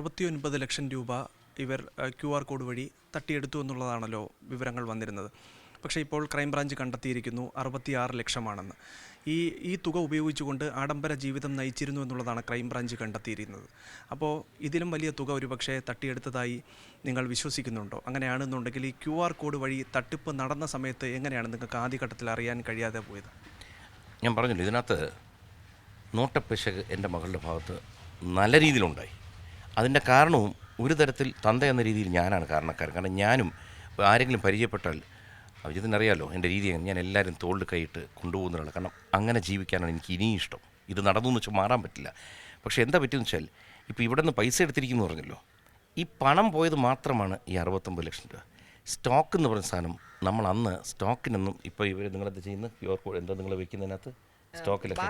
അറുപത്തിയൊൻപത് ലക്ഷം രൂപ ഇവർ Q R code വഴി തട്ടിയെടുത്തു എന്നുള്ളതാണല്ലോ വിവരങ്ങൾ വന്നിരുന്നത്. പക്ഷേ ഇപ്പോൾ ക്രൈംബ്രാഞ്ച് കണ്ടെത്തിയിരിക്കുന്നു അറുപത്തിയാറ് ലക്ഷമാണെന്ന്. ഈ ഈ തുക ഉപയോഗിച്ചുകൊണ്ട് ആഡംബര ജീവിതം നയിച്ചിരുന്നു എന്നുള്ളതാണ് ക്രൈംബ്രാഞ്ച് കണ്ടെത്തിയിരുന്നത്. അപ്പോൾ ഇതിലും വലിയ തുക ഒരുപക്ഷെ തട്ടിയെടുത്തതായി നിങ്ങൾ വിശ്വസിക്കുന്നുണ്ടോ? അങ്ങനെയാണെന്നുണ്ടെങ്കിൽ ഈ ക്യു ആർ കോഡ് വഴി തട്ടിപ്പ് നടന്ന സമയത്ത് എങ്ങനെയാണ് നിങ്ങൾക്ക് ആദ്യഘട്ടത്തിൽ അറിയാൻ കഴിയാതെ പോയത്? ഞാൻ പറഞ്ഞു ഇതിനകത്ത് നോട്ടപ്പിശക് എന്റെ മകളുടെ ഭാഗത്ത് നല്ല രീതിയിലുണ്ടായി. അതിന്റെ കാരണവും ഒരു തരത്തിൽ തന്ത എന്ന രീതിയിൽ ഞാനാണ് കാരണക്കാരൻ. കാരണം ഞാനും ആരെങ്കിലും പരിചയപ്പെട്ടാൽ അഭിജിത്തിനറിയാലോ എന്റെ രീതി. ഞാൻ എല്ലാവരും തോളിൽ കൈയിട്ട് കൊണ്ടുപോകുന്നതാണ് കാരണം അങ്ങനെ ജീവിക്കാനാണ് എനിക്ക് ഇനിയും ഇഷ്ടം. ഇത് നടന്നു എന്ന് വെച്ചാൽ മാറാൻ പറ്റില്ല. പക്ഷേ എന്താ പറ്റുമെന്ന് വെച്ചാൽ ഇപ്പോൾ ഇവിടെ നിന്ന് പൈസ എടുത്തിരിക്കുന്നു പറഞ്ഞല്ലോ. ഈ പണം പോയത് മാത്രമാണ് ഈ അറുപത്തൊമ്പത് ലക്ഷം രൂപ. സ്റ്റോക്ക് എന്ന് പറഞ്ഞ സാധനം നമ്മൾ അന്ന് സ്റ്റോക്കിനൊന്നും ഇപ്പോൾ ഇവർ നിങ്ങളെന്ത് ചെയ്യുന്ന ക്യു ആർ കോഡ് എന്താ നിങ്ങൾ വെക്കുന്നതിനകത്ത്? സ്റ്റോക്കിലൊക്കെ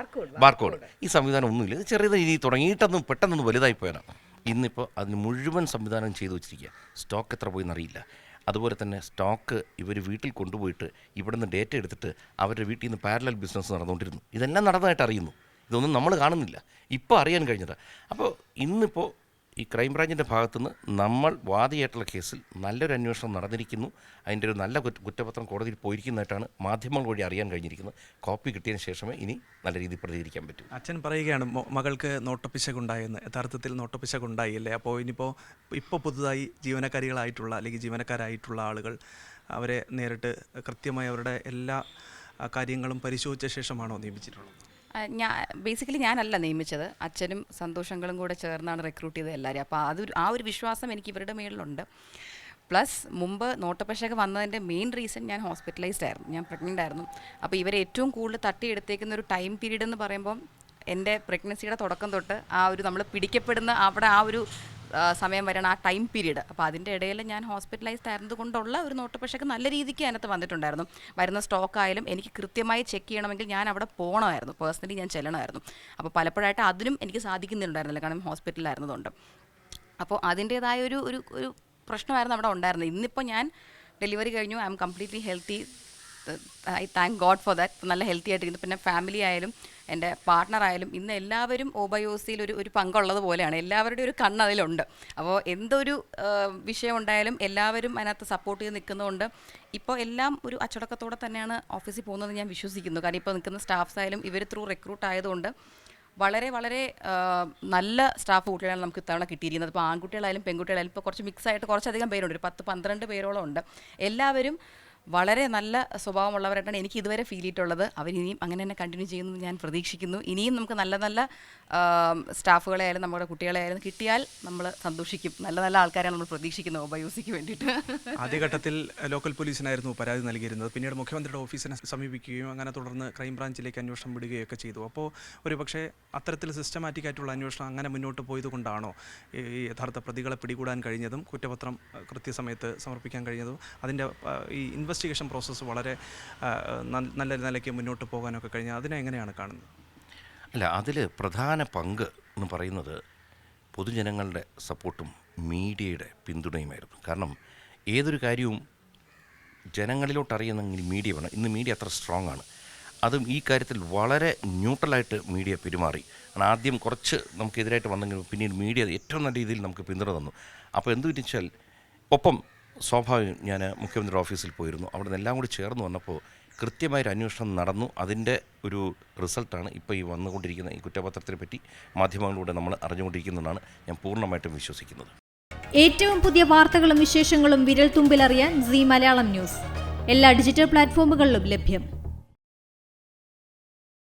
ബാർകോഡ്. ഈ സംവിധാനം ഒന്നുമില്ല. ഇത് ചെറിയ രീതിയിൽ തുടങ്ങിയിട്ടൊന്നും പെട്ടെന്നൊന്നും വലുതായി പോയതാണ്. ഇന്നിപ്പോൾ അതിന് മുഴുവൻ സംവിധാനം ചെയ്തു വെച്ചിരിക്കുക സ്റ്റോക്ക് എത്ര പോയി എന്നറിയില്ല. അതുപോലെ തന്നെ സ്റ്റോക്ക് ഇവർ വീട്ടിൽ കൊണ്ടുപോയിട്ട് ഇവിടെ നിന്ന് ഡേറ്റ എടുത്തിട്ട് അവരുടെ വീട്ടിൽ നിന്ന് പാരലൽ ബിസിനസ് നടന്നുകൊണ്ടിരുന്നു. ഇതെല്ലാം നടന്നതായിട്ട് അറിയുന്നു. ഇതൊന്നും നമ്മൾ കാണുന്നില്ല. ഇപ്പോൾ അറിയാൻ കഴിഞ്ഞത്. അപ്പോൾ ഇന്നിപ്പോൾ ഈ ക്രൈംബ്രാഞ്ചിന്റെ ഭാഗത്തുനിന്ന് നമ്മൾ വാദിയായിട്ടുള്ള കേസിൽ നല്ലൊരു അന്വേഷണം നടന്നിരിക്കുന്നു. അതിന്റെ ഒരു നല്ല കുറ്റപത്രം കോടതിയിൽ പോയിരിക്കുന്നതായിട്ടാണ് മാധ്യമങ്ങൾ വഴി അറിയാൻ കഴിഞ്ഞിരിക്കുന്നത്. കോപ്പി കിട്ടിയതിന് ശേഷമേ ഇനി നല്ല രീതിയിൽ പ്രതികരിക്കാൻ പറ്റൂ. അച്ഛൻ പറയുകയാണ് മകൾക്ക് നോട്ടപ്പിശകുണ്ടായെന്ന്. യഥാർത്ഥത്തിൽ നോട്ടപ്പിശകുണ്ടായി അല്ലേ? അപ്പോൾ ഇനിയിപ്പോൾ ഇപ്പോൾ പുതുതായി ജീവനക്കാരികളായിട്ടുള്ള അല്ലെങ്കിൽ ജീവനക്കാരായിട്ടുള്ള ആളുകൾ അവരെ നേരിട്ട് കൃത്യമായി അവരുടെ എല്ലാ കാര്യങ്ങളും പരിശോധിച്ച ശേഷമാണോ നിയമിച്ചിട്ടുള്ളത്? ഞാൻ ബേസിക്കലി ഞാനല്ല നിയമിച്ചത്. അച്ഛനും സന്തോഷങ്ങളും കൂടെ ചേർന്നാണ് റിക്രൂട്ട് ചെയ്തത് എല്ലാവരും അപ്പോൾ അതൊരു ആ ഒരു വിശ്വാസം എനിക്ക് ഇവരുടെ മേളിലുണ്ട്. പ്ലസ് മുമ്പ് നോട്ടപ്പശക വന്നതിന്റെ മെയിൻ റീസൺ ഞാൻ ഹോസ്പിറ്റലൈസ്ഡ് ആയിരുന്നു. ഞാൻ പ്രഗ്നന്റ് ആയിരുന്നു. അപ്പോൾ ഇവരെ ഏറ്റവും കൂടുതൽ തട്ടിയെടുത്തേക്കുന്ന ഒരു ടൈം പീരീഡ് എന്ന് പറയുമ്പം എന്റെ പ്രഗ്നൻസിയുടെ തുടക്കം തൊട്ട് ആ ഒരു നമ്മൾ പിടിക്കപ്പെടുന്ന അവിടെ ആ ഒരു സമയം വരണം ആ ടൈം പീരീഡ്. അപ്പോൾ അതിന്റെ ഇടയിൽ ഞാൻ ഹോസ്പിറ്റലൈസ്ഡ് ആയിരുന്നത് കൊണ്ടുള്ള ഒരു പക്ഷേ നല്ല രീതിക്ക് അതിനകത്ത് വന്നിട്ടുണ്ടായിരുന്നു. വരുന്ന സ്റ്റോക്ക് ആയാലും എനിക്ക് കൃത്യമായി ചെക്ക് ചെയ്യണമെങ്കിൽ ഞാൻ അവിടെ പോകണമായിരുന്നു പേഴ്സണലി ഞാൻ ചെല്ലണമായിരുന്നു. അപ്പോൾ പലപ്പോഴായിട്ട് അതിനും എനിക്ക് സാധിക്കുന്നുണ്ടായിരുന്നില്ല. കാരണം ഹോസ്പിറ്റലിലായിരുന്നതുകൊണ്ട് അപ്പോൾ അതിന്റേതായ ഒരു ഒരു പ്രശ്നമായിരുന്നു അവിടെ ഉണ്ടായിരുന്നത്. ഇന്നിപ്പോൾ ഞാൻ ഡെലിവറി കഴിഞ്ഞു. I am completely healthy I thank God for that. നല്ല ഹെൽത്തി ആയിട്ടിരിക്കുന്നു. പിന്നെ ഫാമിലി ആയാലും എന്റെ പാർട്ട്ണർ ആയാലും ഇന്ന് എല്ലാവരും ഓബയോസിയിൽ ഒരു ഒരു പങ്കുള്ളത് പോലെയാണ്. എല്ലാവരുടെയും ഒരു കണ്ണ് അതിലുണ്ട്. അപ്പോൾ എന്തൊരു വിഷയം ഉണ്ടായാലും എല്ലാവരും അതിനകത്ത് സപ്പോർട്ട് ചെയ്ത് നിൽക്കുന്നതുകൊണ്ട് ഇപ്പോൾ എല്ലാം ഒരു അച്ചടക്കത്തോടെ തന്നെയാണ് ഓഫീസിൽ പോകുന്നത് ഞാൻ വിശ്വസിക്കുന്നു. കാരണം ഇപ്പോൾ നിൽക്കുന്ന സ്റ്റാഫ്സ് ആയാലും ഇവർ ത്രൂ റിക്രൂട്ട് ആയതുകൊണ്ട് വളരെ വളരെ നല്ല സ്റ്റാഫ് കുട്ടികളാണ് നമുക്ക് ഇത്തവണ കിട്ടിയിരിക്കുന്നത്. ഇപ്പോൾ ആൺകുട്ടികളായാലും പെൺകുട്ടികളായാലും ഇപ്പോൾ കുറച്ച് മിക്സ് ആയിട്ട് കുറച്ചധികം പേരുണ്ട്. ഒരു പത്ത് പന്ത്രണ്ട് പേരോളം ഉണ്ട്. എല്ലാവരും വളരെ നല്ല സ്വഭാവമുള്ളവരായിട്ടാണ് എനിക്ക് ഇതുവരെ ഫീൽ ചെയ്തിട്ടുള്ളത്. അവരിനിയും അങ്ങനെ തന്നെ കണ്ടിന്യൂ ചെയ്യുന്നു ഞാൻ പ്രതീക്ഷിക്കുന്നു. ഇനിയും നമുക്ക് നല്ല നല്ല സ്റ്റാഫുകളെ ആയാലും നമ്മുടെ കുട്ടികളെ ആയാലും കിട്ടിയാൽ നമ്മൾ സന്തോഷിക്കും. നല്ല നല്ല ആൾക്കാരാണ് നമ്മൾ പ്രതീക്ഷിക്കുന്നത് ഒബയൂസിക്ക് വേണ്ടിയിട്ട്. ആദ്യഘട്ടത്തിൽ ലോക്കൽ പോലീസിനായിരുന്നു പരാതി നൽകിയിരുന്നത്. പിന്നീട് മുഖ്യമന്ത്രിയുടെ ഓഫീസിനെ സമീപിക്കുകയും അങ്ങനെ തുടർന്ന് ക്രൈംബ്രാഞ്ചിലേക്ക് അന്വേഷണം വിടുകയൊക്കെ ചെയ്തു. അപ്പോൾ ഒരു പക്ഷേ അത്തരത്തിൽ സിസ്റ്റമാറ്റിക് ആയിട്ടുള്ള അന്വേഷണം അങ്ങനെ മുന്നോട്ട് പോയത് കൊണ്ടാണോ ഈ യഥാർത്ഥ പ്രതികളെ പിടികൂടാൻ കഴിഞ്ഞതും കുറ്റപത്രം കൃത്യസമയത്ത് സമർപ്പിക്കാൻ കഴിഞ്ഞതും അതിന്റെ ഈ ഈ ഇൻവെസ്റ്റിഗേഷൻ പ്രോസസ്സ് വളരെ നല്ല നിലയ്ക്ക് മുന്നോട്ട് പോകാനൊക്കെ കഴിഞ്ഞാൽ അതിനെ എങ്ങനെയാണ് കാണുന്നത്? അല്ല അതിൽ പ്രധാന പങ്ക് എന്ന് പറയുന്നത് പൊതുജനങ്ങളുടെ സപ്പോർട്ടും മീഡിയയുടെ പിന്തുണയുമായിരുന്നു. കാരണം ഏതൊരു കാര്യവും ജനങ്ങളിലോട്ട് അറിയുന്നെങ്കിൽ മീഡിയ വേണം. ഇന്ന് മീഡിയ അത്ര സ്ട്രോങ് ആണ്. അതും ഈ കാര്യത്തിൽ വളരെ ന്യൂട്രലായിട്ട് മീഡിയ പെരുമാറി. കാരണം ആദ്യം കുറച്ച് നമുക്കെതിരായിട്ട് വന്നെങ്കിലും പിന്നീട് മീഡിയ ഏറ്റവും നല്ല രീതിയിൽ നമുക്ക് പിന്തുണ തന്നു. അപ്പോൾ എന്തു വെച്ചാൽ ഒപ്പം സ്വാഭാവികം ഞാൻ മുഖ്യമന്ത്രി ഓഫീസിൽ പോയിരുന്നു. അവിടെ നിന്ന് എല്ലാം കൂടി ചേർന്ന് വന്നപ്പോൾ കൃത്യമായൊരു അന്വേഷണം നടന്നു. അതിന്റെ ഒരു റിസൾട്ടാണ് ഇപ്പോൾ ഈ വന്നുകൊണ്ടിരിക്കുന്ന ഈ കുറ്റപത്രത്തെ പറ്റി മാധ്യമങ്ങളിലൂടെ നമ്മൾ അറിഞ്ഞുകൊണ്ടിരിക്കുന്നതാണ് ഞാൻ പൂർണമായിട്ടും വിശ്വസിക്കുന്നത്. ഏറ്റവും പുതിയ വാർത്തകളും വിശേഷങ്ങളും വിരൽ തുമ്പിലറിയാൻ സി മലയാളം ന്യൂസ്. എല്ലാ ഡിജിറ്റൽ പ്ലാറ്റ്ഫോമുകളിലും ലഭ്യം.